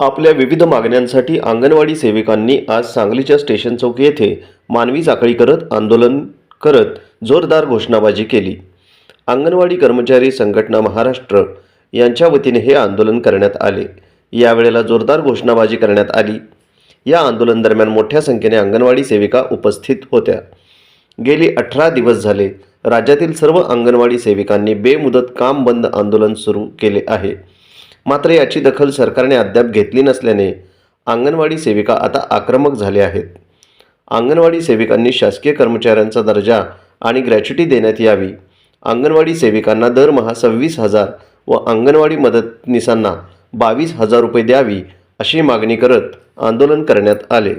आपल्या विविध मागण्यांसाठी अंगणवाडी सेविकांनी आज सांगलीच्या स्टेशन चौक येथे मानवी साखळी करत आंदोलन करत जोरदार घोषणाबाजी केली. अंगणवाडी कर्मचारी संघटना महाराष्ट्र यांच्या वतीने हे आंदोलन करण्यात आले. यावेळेला जोरदार घोषणाबाजी करण्यात आली. या आंदोलन दरम्यान मोठ्या संख्येने अंगणवाडी सेविका उपस्थित होत्या. गेली अठरा दिवस झाले. राज्यातील सर्व अंगणवाडी सेविकांनी बेमुदत काम बंद आंदोलन सुरू केले आहे. मात्र याची दखल सरकारने अद्याप घेतली नसल्याने अंगणवाडी सेविका आता आक्रमक झाल्या आहेत. अंगणवाडी सेविकांनी शासकीय कर्मचाऱ्यांचा दर्जा आणि ग्रॅच्युटी देण्यात यावी. अंगणवाडी सेविकांना दरमहा सव्वीस हजार व अंगणवाडी मदतनीसांना बावीस हजार रुपये द्यावी अशी मागणी करत आंदोलन करण्यात आले.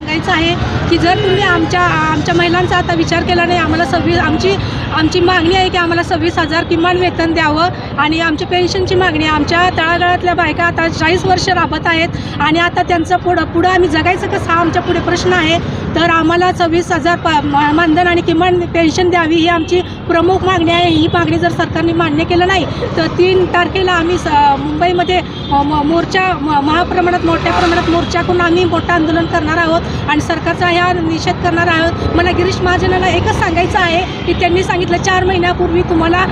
सांगायचं आहे की जर तुम्ही आमच्या आमच्या महिलांचा आता विचार केला नाही आम्हाला सव्वीस आमची आमची मागणी आहे की आम्हाला सव्वीस हजार किमान वेतन द्यावं आणि आमची पेन्शनची मागणी आहे. आमच्या तळागाळातल्या बायका आता चाळीस वर्ष राबत आहेत आणि आता त्यांचं पुढं पुढं आम्ही जगायचं कसं हा आमच्या पुढे प्रश्न आहे. तर आम्हाला सव्वीस हजार पा मा- मानधन आणि किमान पेन्शन द्यावी ही आमची प्रमुख मागणी आहे. ही मागणी जर सरकारने मान्य केलं नाही तर तीन तारखेला आम्ही स मुंबईमध्ये म- मोर्चा म- महाप्रमाणात मोठ्या प्रमाणात मोर्चा करून आम्ही मोठं आंदोलन करणार आहोत आणि सरकारचा ह्या निषेध करणार आहोत. मला गिरीश महाजनाला एकच सांगायचं आहे की त्यांनी सांगितलं चार महिन्यापूर्वी तुम्हाला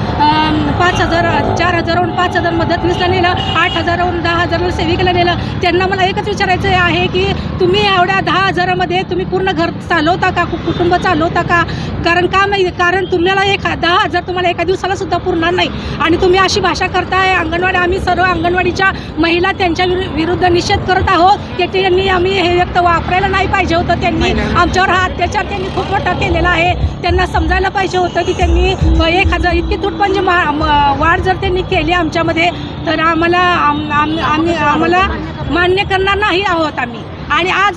पाच हजार चार हजारहून पाच हजार मदतनीसला नेलं आठ हजारहून दहा हजारहून सेविकेला नेलं. त्यांना मला एकच विचारायचं आहे की तुम्ही एवढ्या दहा हजारामध्ये तुम्ही पूर्ण घर चालवता का? कुटुंब चालवता का? कारण का माहिती कारण तुम्हाला एक दहा हजार तुम्हाला एका दिवसाला सुद्धा पुरणार नाही. आणि तुम्ही अशी भाषा करताय अंगणवाडी आम्ही सर्व अंगणवाडीच्या महिला त्यांच्या विरु- विरुद्ध निषेध करत आहोत की त्यांनी आम्ही हे व्यक्त वापरायला नाही पाहिजे होतं. त्यांनी आमच्यावर हा अत्याचार त्यांनी खूप मोठा केलेला आहे. त्यांना समजायला पाहिजे होतं की त्यांनी एक हजार इतकी तुटपंज वाढ जर त्यांनी केली आमच्यामध्ये तर आम्हाला आम- आम- आम्ही आम्हाला मान्य करणार नाही आहोत आम्ही. आणि आज